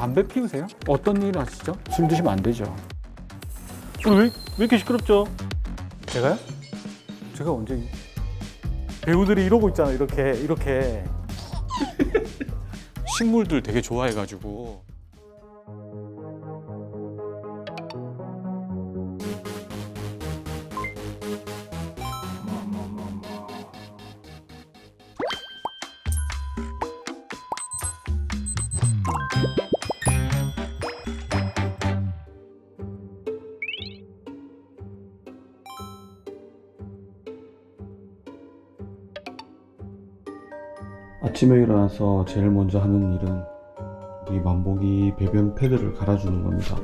담배 피우세요? 어떤 일 하시죠? 술 드시면 안 되죠. 오늘 왜, 왜 이렇게 시끄럽죠? 제가요? 제가 언제 배우들이 이러고 있잖아 이렇게 이렇게 식물들 되게 좋아해가지고 아침에 일어나서 제일 먼저 하는 일은 우리 만복이 배변 패드를 갈아주는 겁니다.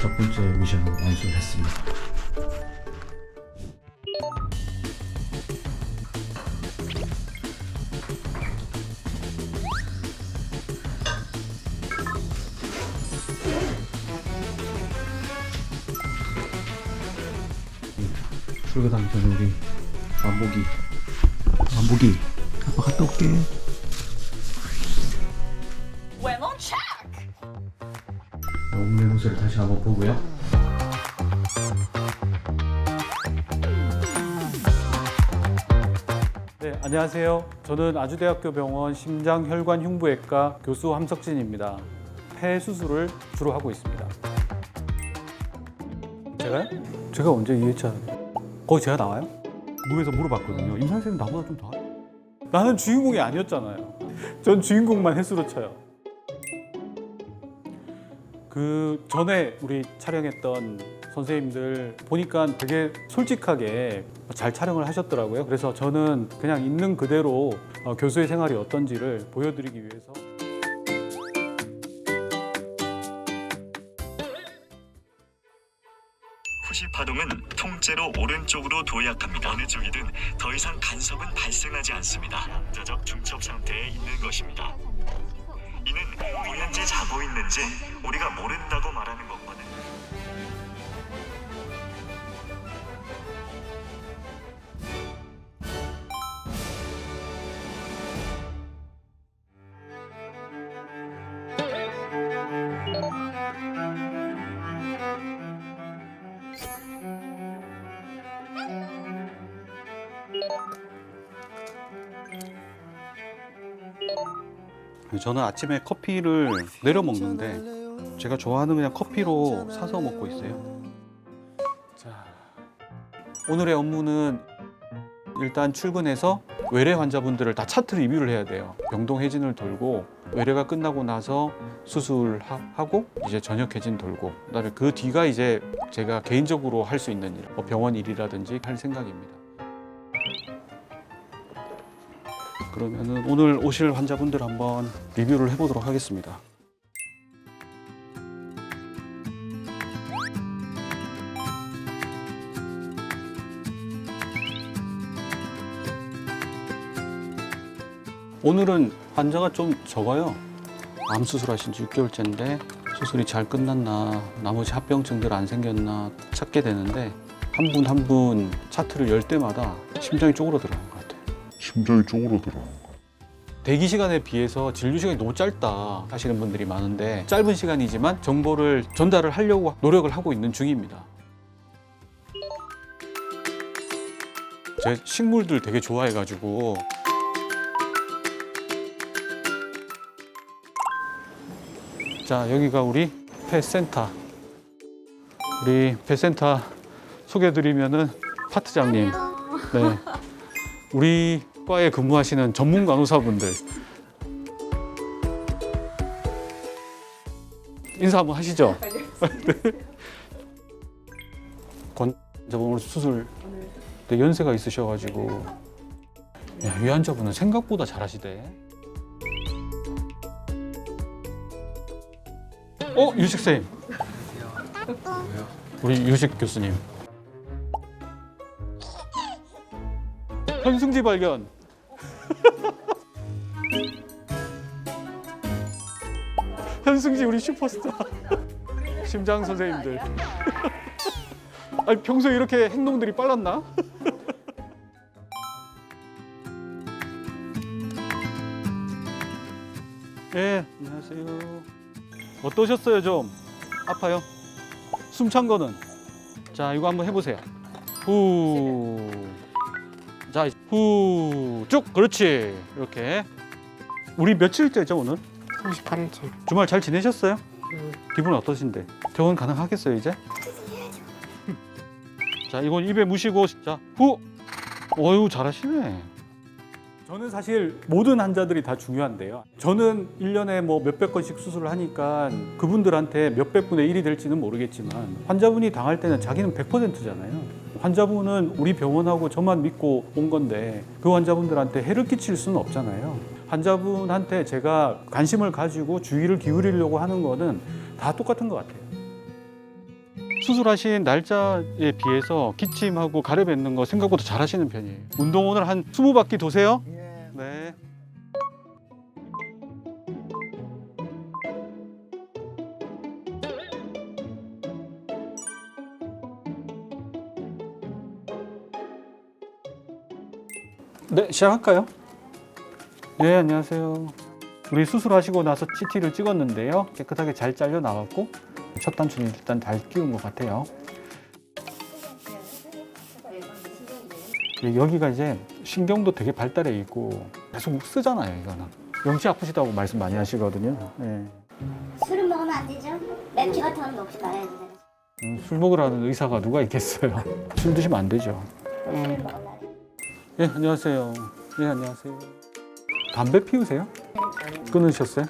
첫 번째 미션을 완수했습니다. 출근하기 전에 우리 만복이 만복이 아빠 갔다 올게. On check. 옥내 모습을 다시 한번 보고요. 네 안녕하세요. 저는 아주대학교 병원 심장혈관흉부외과 교수 함석진입니다. 폐 수술을 주로 하고 있습니다. 제가요? 제가 언제 이해차 거기 제가 나와요? 무에서 물어봤거든요 임상 선생님 나보다 좀 더. 나는 주인공이 아니었잖아요. 전 주인공만 횟수로 쳐요. 그 전에 우리 촬영했던 선생님들 보니까 되게 솔직하게 잘 촬영을 하셨더라고요. 그래서 저는 그냥 있는 그대로 어, 교수의 생활이 어떤지를 보여드리기 위해서 후시 파동은 통째로 오른쪽으로 도약합니다. 어느 쪽이든 더 이상 간섭은 발생하지 않습니다. 자적 중첩 상태에 있는 것입니다. 이는 보는지 자고 있는지 우리가 모른다고 말하는 것과 저는 아침에 커피를 내려 먹는데 제가 좋아하는 그냥 커피로 사서 먹고 있어요. 자, 오늘의 업무는 일단 출근해서 외래 환자분들을 다 차트 리뷰를 해야 돼요. 병동 해진을 돌고 외래가 끝나고 나서 수술하고 이제 저녁 해진 돌고 그다음에 그 뒤가 이제 제가 개인적으로 할 수 있는 일, 뭐 병원 일이라든지 할 생각입니다. 그러면은 오늘 오실 환자분들 한번 리뷰를 해보도록 하겠습니다. 오늘은 환자가 좀 적어요. 암 수술하신 지 6개월째인데 수술이 잘 끝났나 나머지 합병증들 안 생겼나 찾게 되는데 한 분 한 분 차트를 열 때마다 심장이 같아요. 심장이 쪼그러들어. 대기 시간에 비해서 진료 시간이 너무 짧다 하시는 분들이 많은데 짧은 시간이지만 정보를 전달을 하려고 노력을 하고 있는 중입니다. 제 식물들 되게 좋아해가지고. 자 여기가 우리 펫센터. 우리 펫센터 소개드리면은 파트장님. 네. 우리 과에 근무하시는 전문 간호사분들 인사 한번 하시죠. 네. 권 저번 오늘 수술 때 연세가 있으셔가지고 야, 이 환자분은 생각보다 잘하시대. 어 유식 쌤. 우리 유식 교수님. 현승지 발견. 현승지 우리 슈퍼스타. 심장 선생님들. 아니 평소에 이렇게 행동들이 빨랐나? 예, 안녕하세요. 어떠셨어요, 좀? 아파요? 숨 찬 거는? 자, 이거 한번 해보세요. 후. 자, 후. 쭉. 그렇지. 이렇게. 우리 며칠째죠, 오늘? 38일째. 주말 잘 지내셨어요? 기분 어떠신데? 퇴원 가능하겠어요, 이제? 자, 이건 입에 무시고, 자, 후! 어유 잘하시네. 저는 사실 모든 환자들이 다 중요한데요. 저는 1년에 뭐 몇백 건씩 수술을 하니까 그분들한테 몇백 분의 1이 될지는 모르겠지만 환자분이 당할 때는 자기는 100%잖아요. 환자분은 우리 병원하고 저만 믿고 온 건데 그 환자분들한테 해를 끼칠 수는 없잖아요. 환자분한테 제가 관심을 가지고 주의를 기울이려고 하는 거는 다 똑같은 것 같아요. 수술하신 날짜에 비해서 기침하고 가려뱉는 거 생각보다 잘 하시는 편이에요. 운동 오늘 한 20바퀴 도세요. 네. 네, 시작할까요? 네, 안녕하세요. 우리 수술하시고 나서 CT를 찍었는데요. 깨끗하게 잘 잘려 나왔고 첫 단추는 일단 잘 끼운 것 같아요. 예, 여기가 이제 신경도 되게 발달해 있고 계속 쓰잖아요, 이거는. 영치 아프시다고 말씀 많이 하시거든요. 예. 술을 먹으면 안 되죠? 맥주 같은 건 먹지 말아야 돼요. 음, 술 먹으라는 의사가 누가 있겠어요. 술 드시면 안 되죠. 술. 예, 안녕하세요. 예, 안녕하세요. 담배 피우세요? 끊으셨어요?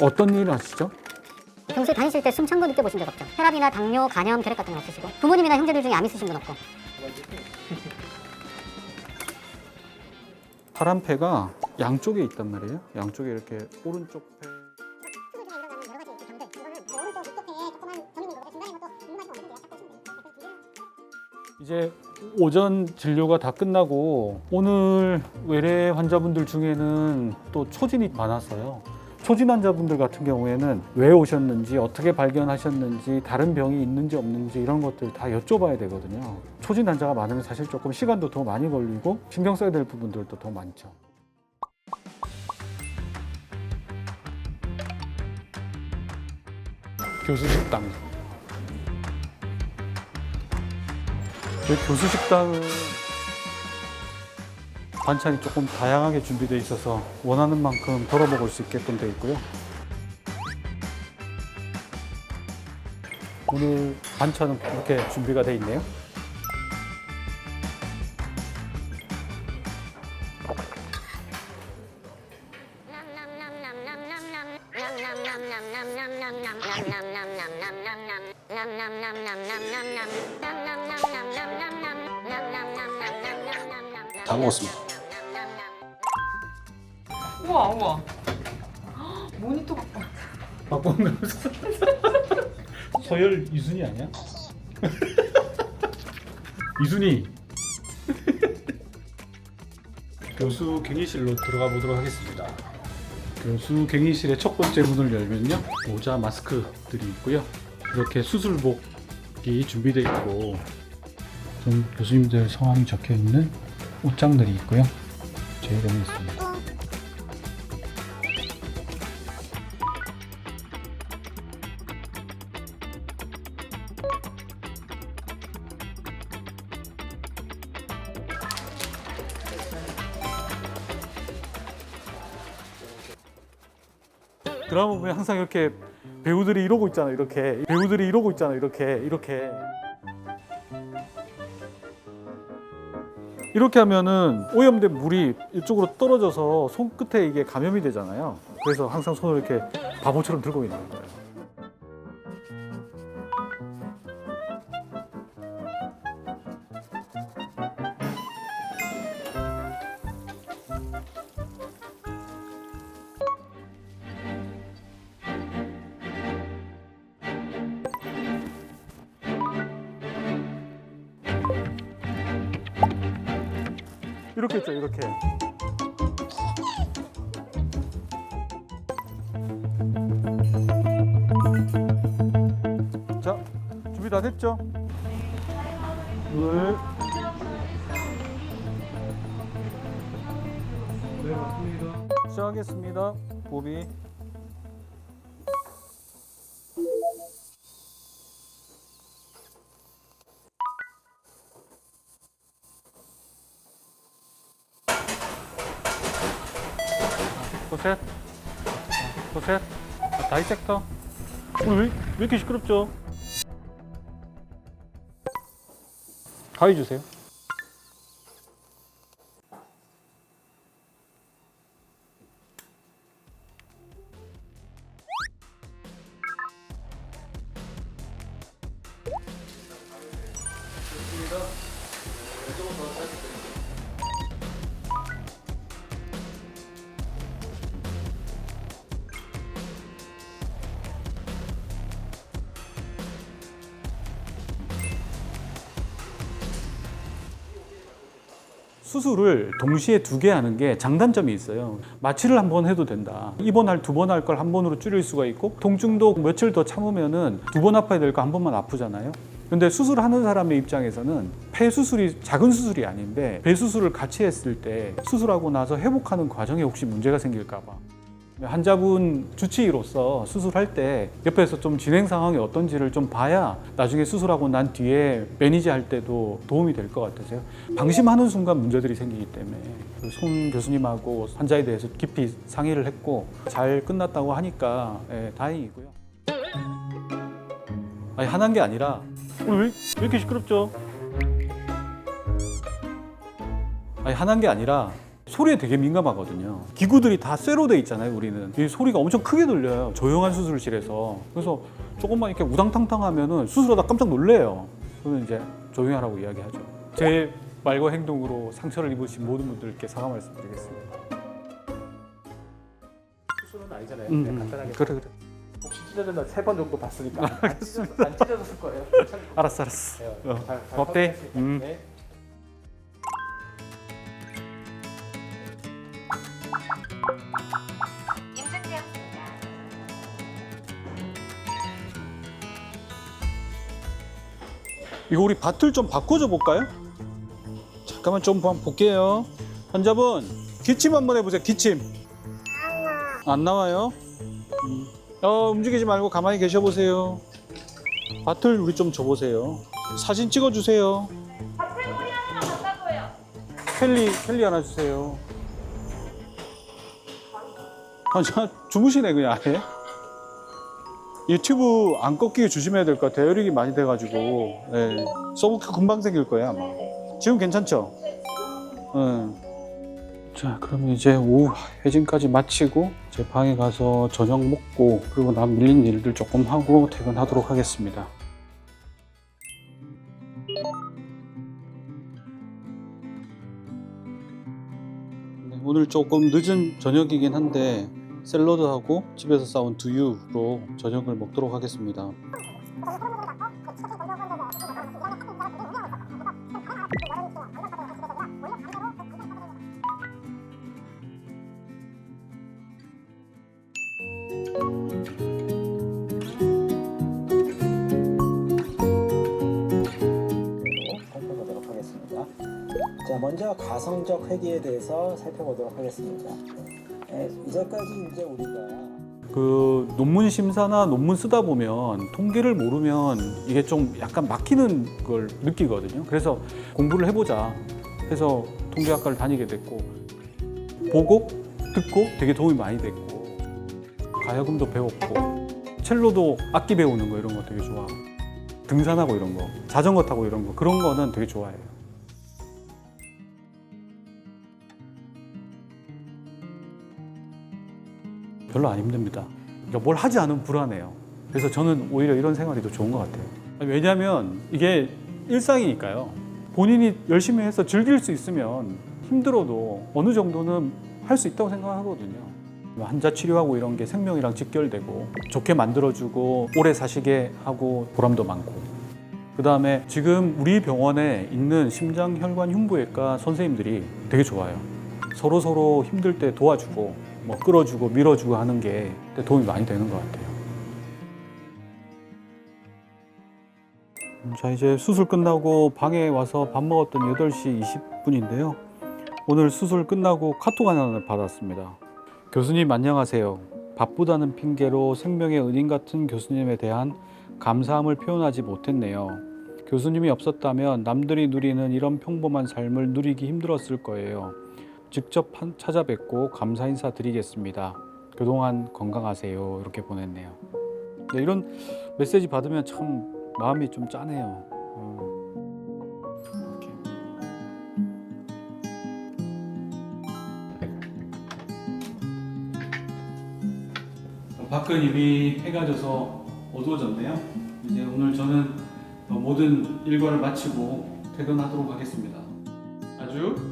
어떤 일 하시죠? 평소에 다니실 때 숨찬 거 느껴보신 적 없죠? 혈압이나 당뇨, 간염, 결핵 같은 건 없으시고 부모님이나 형제들 중에 암 있으신 분 없고 파란 폐가 양쪽에 있단 말이에요. 양쪽에 이렇게 오른쪽 폐. 이제 오전 진료가 다 끝나고 오늘 외래 환자분들 중에는 또 초진이 많았어요. 초진 환자분들 같은 경우에는 왜 오셨는지 어떻게 발견하셨는지 다른 병이 있는지 없는지 이런 것들 다 여쭤봐야 되거든요. 초진 환자가 많으면 사실 조금 시간도 더 많이 걸리고 신경 써야 될 부분들도 더 많죠. 교수 식당. 저희 교수 식당은 반찬이 조금 다양하게 준비되어 있어서 원하는 만큼 덜어 먹을 수 있게끔 되어 있고요. 오늘 반찬은 이렇게 준비가 되어 있네요. 다 먹었습니다. 우와 우와. 헉, 모니터 바꿔. 박범가면서 서열 이순이 아니야? 이순이 교수 갱의실로 들어가 보도록 하겠습니다. 교수 갱의실의 첫 번째 문을 열면요 모자 마스크들이 있고요 이렇게 수술복이 준비되어 있고 좀 교수님들 성함이 적혀 있는 옷장들이 있고요. 제 이름이 있습니다. 드라마 보면 항상 이렇게 배우들이 이러고 있잖아 이렇게. 배우들이 이러고 있잖아 이렇게 이렇게 이렇게 하면은 오염된 물이 이쪽으로 떨어져서 손끝에 이게 감염이 되잖아요. 그래서 항상 손을 이렇게 바보처럼 들고 있는 거예요 이렇게 있죠 이렇게 자 준비 다 됐죠? 둘 네. 시작하겠습니다. 보비 도셋. 도셋. 다이섹터. 오늘 왜, 왜 이렇게 시끄럽죠? 가위 주세요. 수술을 동시에 두 개 하는 게 장단점이 있어요. 마취를 한 번 해도 된다. 입원할 두 번 할 걸 한 번으로 줄일 수가 있고 통증도 며칠 더 참으면은 두 번 아파야 될 거 한 번만 아프잖아요. 근데 수술하는 사람의 입장에서는 폐 수술이 작은 수술이 아닌데 배 수술을 같이 했을 때 수술하고 나서 회복하는 과정에 혹시 문제가 생길까 봐. 환자분 주치의로서 수술할 때 옆에서 좀 진행 상황이 어떤지를 좀 봐야 나중에 수술하고 난 뒤에 매니지 할 때도 도움이 될 것 같으세요. 방심하는 순간 문제들이 생기기 때문에 그송 교수님하고 환자에 대해서 깊이 상의를 했고 잘 끝났다고 하니까 예, 다행이고요. 아니 하나인 게 아니라 오늘 왜, 왜 이렇게 시끄럽죠? 아니 하나인 게 아니라 소리에 되게 민감하거든요. 기구들이 다 쇠로 돼 있잖아요, 우리는. 이 소리가 엄청 크게 들려요. 조용한 수술실에서. 그래서 조금만 이렇게 우당탕탕 하면은 수술하다 깜짝 놀래요. 그러면 이제 조용히 하라고 이야기하죠. 제 말과 행동으로 상처를 입으신 모든 분들께 사과 말씀드리겠습니다. 수술은 아니잖아요. 음, 그냥 음. 간단하게 그래, 그래. 혹시 찢어졌나 세 번 정도 봤으니까 안, 찢어졌, 안 찢어졌을 거예요. 알았어, 알았어. 네, 어, 잘- 잘 고맙대. 확인했으니까. 음. 네. 이거 우리 밭을 좀 바꿔줘 볼까요? 잠깐만 좀 볼게요. 환자분 기침 한번 해보세요. 기침. 안 나와요? 음. 어 움직이지 말고 가만히 계셔 보세요. 밭을 우리 좀 줘보세요. 사진 찍어주세요. 켈리 켈리 하나 주세요. 아, 저 주무시네 그냥 아예. 유튜브 안 꺾이게 조심해야 될 것 같아요. 혈액이 많이 돼가지고. 네. 서브큐 금방 생길 거예요, 아마. 지금 괜찮죠? 응. 자, 그러면 이제 오후 회진까지 마치고 제 방에 가서 저녁 먹고 그리고 남 밀린 일들 조금 하고 퇴근하도록 하겠습니다. 네, 오늘 조금 늦은 저녁이긴 한데 샐러드하고 집에서 싸온 두유로 저녁을 먹도록 하겠습니다. 먼저 가성적 회계에 대해서 살펴보도록 하겠습니다. 네, 이제까지 이제 우리가 그 논문 심사나 논문 쓰다 보면 통계를 모르면 이게 좀 약간 막히는 걸 느끼거든요. 그래서 공부를 해보자 해서 통계학과를 다니게 됐고 보고 듣고 되게 도움이 많이 됐고 가야금도 배웠고 첼로도 악기 배우는 거 이런 거 되게 좋아하고 등산하고 이런 거 자전거 타고 이런 거 그런 거는 되게 좋아해요. 별로 안 힘듭니다. 그러니까 뭘 하지 않으면 불안해요. 그래서 저는 오히려 이런 생활이 더 좋은 것 같아요. 왜냐하면 이게 일상이니까요. 본인이 열심히 해서 즐길 수 있으면 힘들어도 어느 정도는 할 수 있다고 생각하거든요. 환자 치료하고 이런 게 생명이랑 직결되고 좋게 만들어주고 오래 사시게 하고 보람도 많고 그 다음에 지금 우리 병원에 있는 심장혈관 흉부외과 선생님들이 되게 좋아요. 서로 서로 힘들 때 도와주고 뭐 끌어주고 밀어주고 하는 게 도움이 많이 되는 것 같아요. 음, 자 이제 수술 끝나고 방에 와서 밥 먹었던 8시 20분인데요. 오늘 수술 끝나고 카톡 하나를 받았습니다. 교수님 안녕하세요. 바쁘다는 핑계로 생명의 은인 같은 교수님에 대한 감사함을 표현하지 못했네요. 교수님이 없었다면 남들이 누리는 이런 평범한 삶을 누리기 힘들었을 거예요. 직접 한- 찾아뵙고 감사 인사 드리겠습니다. 그동안 건강하세요. 이렇게 보냈네요. 네, 이런 메시지 받으면 참 마음이 좀 짠해요. 어. 밖은 이미 해가 져서 어두워졌네요. 이제 오늘 저는 어, 모든 일과를 마치고 퇴근하도록 하겠습니다. 아주.